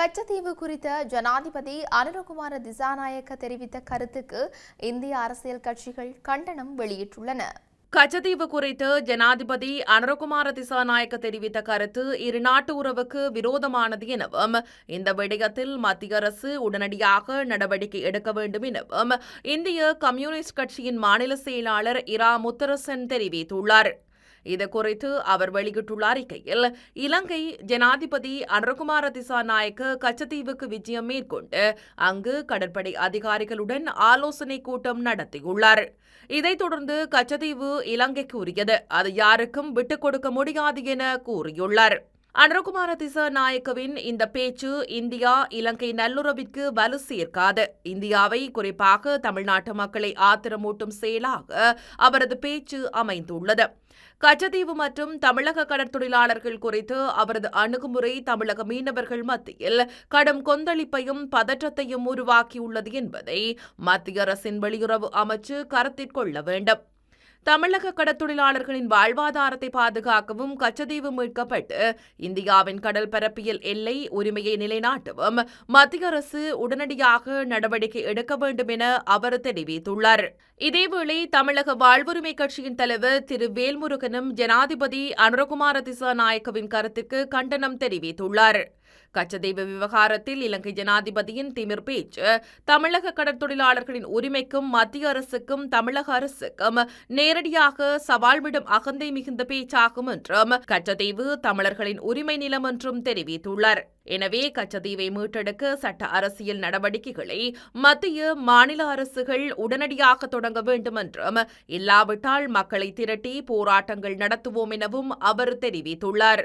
கச்சத்தீவு குறித்த ஜனாதிபதி அனுரகுமார திசாநாயக்க தெரிவித்த கருத்துக்கு இந்திய அரசியல் கட்சிகள் கண்டனம் வெளியிட்டுள்ளன. கச்சத்தீவு குறித்து ஜனாதிபதி அனுரகுமார திசாநாயக்க தெரிவித்த கருத்து இரு நாட்டு உறவுக்கு விரோதமானது எனவும் இந்த விடயத்தில் மத்திய அரசு உடனடியாக நடவடிக்கை எடுக்க வேண்டும் எனவும் இந்திய கம்யூனிஸ்ட் கட்சியின் மாநில செயலாளர் இரா முத்தரசன் தெரிவித்துள்ளார். இது குறித்து அவர் வெளியிட்டுள்ள அறிக்கையில் இலங்கை ஜனாதிபதி அனுரகுமார திசாநாயக்க கச்சத்தீவுக்கு விஜயம் மேற்கொண்டு அங்கு கடற்படை அதிகாரிகளுடன் ஆலோசனை கூட்டம் நடத்தியுள்ளார். இதைத் தொடர்ந்து கச்சத்தீவு இலங்கைக்கு உரியது. அது யாருக்கும் விட்டுக் கொடுக்க முடியாது என கூறியுள்ளார். அனுரகுமார திசாநாயக்கவின் இந்த பேச்சு இந்தியா இலங்கை நல்லுறவிற்கு வலு சேர்க்காது. இந்தியாவை குறிப்பாக தமிழ்நாட்டு மக்களை ஆத்திரமூட்டும் செயலாக அவரது பேச்சு அமைந்துள்ளது. கச்சத்தீவு மற்றும் தமிழக கடற்தொழிலாளர்கள் குறித்து அவரது அணுகுமுறை தமிழக மீனவர்கள் மத்தியில் கடும் கொந்தளிப்பையும் பதற்றத்தையும் உருவாக்கியுள்ளது என்பதை மத்திய அரசின் வெளியுறவு அமைச்சு கருத்தில் கொள்ள வேண்டும். தமிழக கடற்தொழிலாளர்களின் வாழ்வாதாரத்தை பாதுகாக்கவும் கச்சதீவு மீட்கப்பட்டு இந்தியாவின் கடல் பரப்பியல் எல்லை உரிமையை நிலைநாட்டவும் மத்திய அரசு உடனடியாக நடவடிக்கை எடுக்க வேண்டும் என அவர் தெரிவித்துள்ளார். இதேவேளை தமிழக வாழ்வுரிமை கட்சியின் தலைவர் திரு வேல்முருகனும் ஜனாதிபதி அனுரகுமார திசாநாயக்கவின் கருத்துக்கு கண்டனம் தெரிவித்துள்ளார். கச்சதீவு விவகாரத்தில் இலங்கை ஜனாதிபதியின் திமிர் பேச்சு தமிழக கடற்தொழிலாளர்களின் உரிமைக்கும் மத்திய அரசுக்கும் தமிழக அரசுக்கும் நேரடியாக சவால் விடும் அகந்தை மிகுந்த பேச்சாகும் என்றும் கச்சதீவு தமிழர்களின் உரிமை நிலம் என்றும் தெரிவித்துள்ளார். எனவே கச்சதீவை மீட்டெடுக்க சட்ட அரசியல் நடவடிக்கைகளை மத்திய மாநில அரசுகள் உடனடியாக தொடங்க வேண்டும் என்றும் இல்லாவிட்டால் மக்களை திரட்டி போராட்டங்கள் நடத்துவோம் எனவும் அவர் தெரிவித்துள்ளார்.